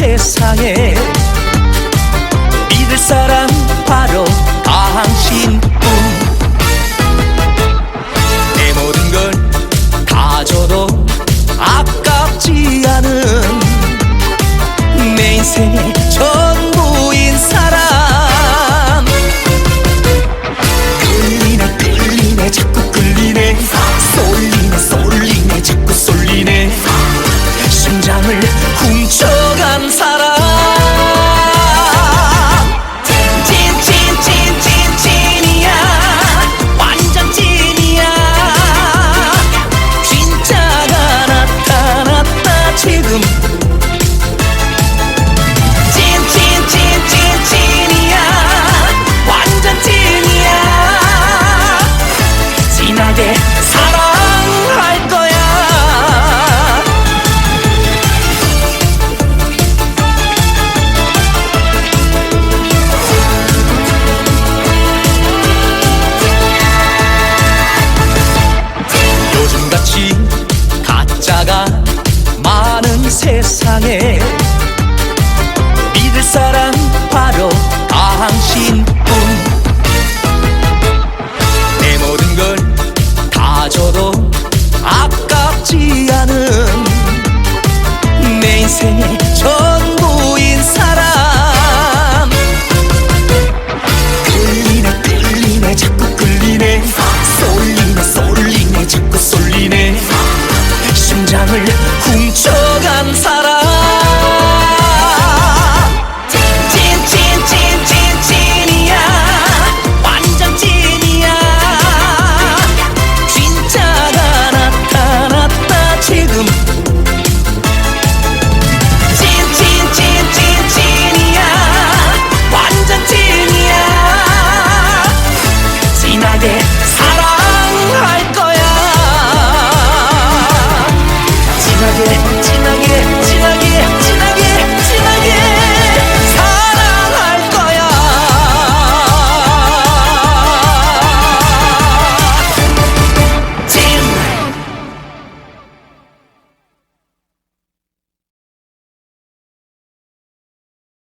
세상에 믿을 사람 바로 당신뿐. 내 모든 걸 가져도 아깝지 않은 내 인생의 전부인 사람 끌리네 끌리네 자꾸 끌리네. 쏠리네 쏠리네 자꾸 쏠리네. 심장을 훔쳐간 진하게 사랑할 거야. 요즘같이 가짜가 많은 세상에 믿을 사람 인생의 전부인 사람. 끌리네 끌리네 자꾸 끌리네. 쏠리네 쏠리네 자꾸 쏠리네. 심장을 훔쳐간 사람.